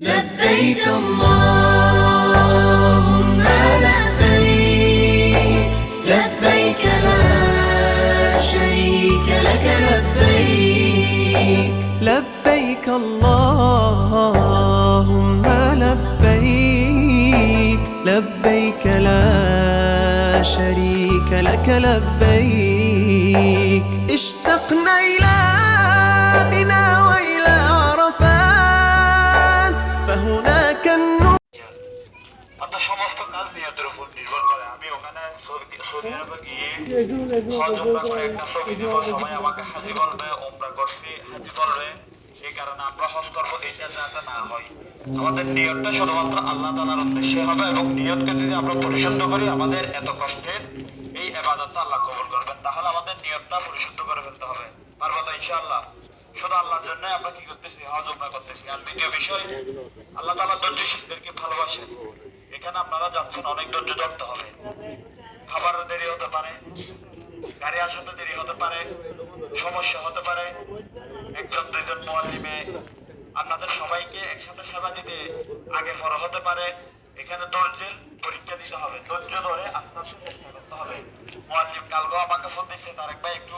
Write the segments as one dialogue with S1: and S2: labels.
S1: لبيك اللهم لبيك لبيك لا شريك لك لبيك.
S2: لبيك اللهم لبيك لبيك لا شريك لك لبيك. اشتقنا إلى عرفات فهناك النور
S3: আপনার সমস্ত কাজ নিয়তের উপর নির্ভর করে আমি ওখানে সৌদি সৌদি আরবে গিয়ে হজ উমরা করে একটা ছবি দিব সবাই আমাকে হাজি বলবে উমরা করছি হাজি বলবে এই কারণে আমরা হজ করবো এটা যাতে না হয় আমাদের নিয়তটা শুধুমাত্র আল্লাহ তালার উদ্দেশ্যে হবে এবং নিয়তকে যদি আমরা পরিশুদ্ধ করি আমাদের এত কষ্টের এই এবাদতটা আল্লাহ কবুল করবেন তাহলে আমাদের নিয়তটা পরিশুদ্ধ করে ফেলতে হবে পারবো তো ইনশাআল্লাহ শুধু আল্লাহর জন্য আমরা কি করতেছি? হজ উমরা করতেছি। আর দ্বিতীয় বিষয়, আল্লাহ তাআলা ধৈর্যশীলদেরকে ভালোবাসেন। এখানে আপনারা যাচ্ছেন, অনেক ধৈর্য ধরতে হবে। খাবারের দেরি হতে পারে, গাড়ি আসাতে দেরি হতে পারে, সমস্যা হতে পারে। একজন, দুইজন মোয়াল্লিমে আপনাদের সবাইকে একসাথে সেবা দিতে আগে পরে হতে পারে। এখানে ধৈর্যের পরীক্ষা দিতে হবে। ধৈর্য ধরে আস্তে চেষ্টা করতে হবে। মোয়াল্লিম কালগো আমাকে ফোন দিচ্ছে, তারেক ভাই, একটু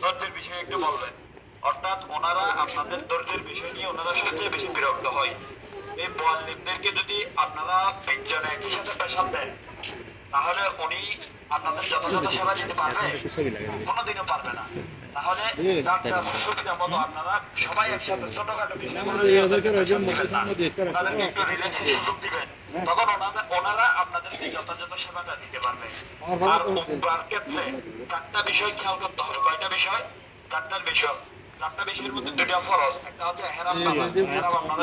S3: ধৈর্যের বিষয়ে একটু বলবেন। অর্থাৎ ওনারা আপনাদের ধৈর্যের বিষয় নিয়ে ওনারা সবচেয়ে বেশি বিরক্ত হয়। এই মোয়াল্লিমদেরকে যদি আপনারা তিনজনে একই সাথে পেশাব দেন তাহলে উনি আপনাদের যথাযথ সেবা দিতে পারবে। কোনোদিনও পারবে না। তাহলে যার যার সুবিধা মতো আপনারা সবাই একসাথে ছোটখাটো বিষয়গুলো নিয়ে ওদেরকে পেশাব দিবেন না। ওনাদেরকে একটু রিল্যাক্সের সুযোগ দিবেন। তখন ওনাদের ওনারা আপনাদেরকে যথাযথ সেবাটা দিতে পারবে। আর ক্ষেত্রে চারটা বিষয় খেয়াল করতে হবে। কয়টা বিষয়? চারটার বিষয়। চারটা বিষয়ের মধ্যে দুইটা ফরজ একটা হচ্ছে হেরাম নামাজ হেরাম আপনারা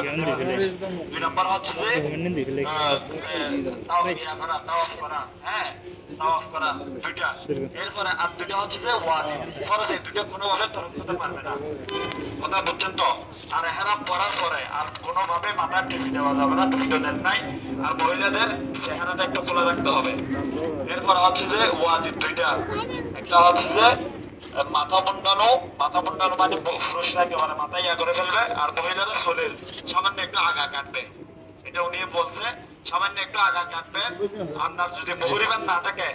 S3: দুই নম্বর হচ্ছে যে তাওয়াফ করা হ্যাঁ তাওয়াফ করা দুইটা। এরপরে আর দুইটা হচ্ছে যে ওয়াজিব। ফরজ এই দুইটা কোনোভাবে তরক হতে পারবে না। কথা বুঝছেন তো? আর হেরাম পরার পরে আর কোনোভাবে মাথার টুপি দেওয়া যাবে না টুপি দেন নাই। আর মহিলাদের চেহারাটা একটু তুলে রাখতে হবে। এরপর হচ্ছে যে ওয়াজিব দুইটা। একটা হচ্ছে যে মাথা বন্ডানো মাথা বন্ডানো মানে পুরুষরা একেবারে মাথা ইয়া করে ফেলবে আর মহিলারা শরীর। সামান্য একটু আগা কাটবে। এটা উনি বলছে, সামান্য একটু আগা কাটবে। আপনার যদি পরিবার না থাকে,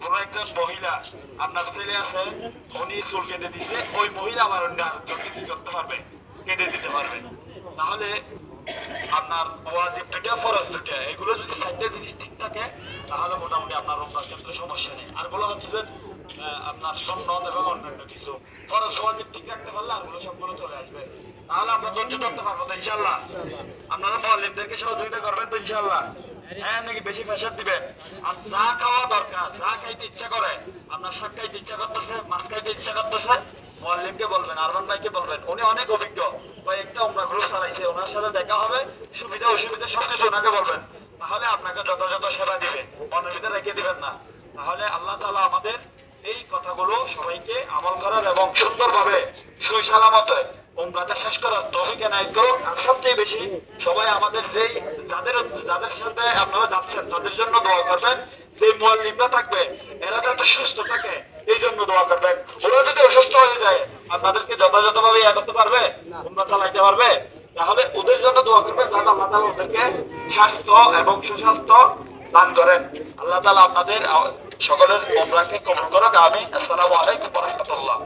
S3: কোন একজন মহিলা, আপনার ছেলে আছে, উনি চুল কেটে দিতে ওই মহিলা আবার অন্য আরেকজনকে করতে পারবে, কেটে দিতে পারবে। তাহলে আপনার ওয়াজিব দুটা ফরজ দুটা এগুলো যদি চারটে জিনিস ঠিক থাকে, তাহলে মোটামুটি আপনার ওমরার ক্ষেত্রে সমস্যা নেই। আর বলা হচ্ছে যে আপনার সন্ন্যত এবং অন্যান্য কিছু। ফরজ ওয়াজিব ঠিক রাখতে পারলে আরগুলো সবগুলো চলে আসবে। তাহলে আমরা ধৈর্য ধরতে পারব তো ইনশাল্লাহ আপনারা মল্লিকদেরকে সহযোগিতা করবেন তো ইনশাল্লাহ হ্যাঁ নাকি বেশি প্রেশার দিবেন? আর যা খাওয়া দরকার, যা খাইতে ইচ্ছা করে, আপনার শাক খাইতে ইচ্ছা করতেছে, মাছ খাইতে ইচ্ছা করতেছে, মোয়াল্লিমকে বলবেন, আরমান ভাইকে বলবেন, উনি অনেক অভিজ্ঞ। কয়েকটা আমরা গ্রুপ চালাইছে, ওনার সাথে দেখা হবে, সুবিধা অসুবিধা সবকিছু ওনাকে বলবেন। তাহলে আপনাকে যথাযথ সেবা দিবে মনের রেখে দিবেন না। তাহলে আল্লাহ তাআলা আমাদের কথাগুলো সবাইকে আমল করার এবং সুন্দরভাবে সুসালামতে উমরাটা শেষ করার করুন আর সবচেয়ে বেশি সবাই আমাদের যেই যাদের যাদের সাথে আপনারা যাচ্ছেন, তাদের জন্য দোয়া করবেন। থাকবে, এরা যাতে সুস্থ থাকে, এই জন্য দোয়া করবেন। ওরা যদি অসুস্থ হয়ে যায়, আপনাদেরকে যথাযথভাবে পারবে? চালাইতে পারবে? তাহলে ওদের জন্য দোয়া করবেন আল্লাহ তাআলা ওদেরকে স্বাস্থ্য এবং সুস্বাস্থ্য দান করেন। আল্লাহ তালা আপনাদের সকলের উমরাকে কবুল করুক। আমি আসসালামু আলাইকুম রাহমাতুল্লাহ।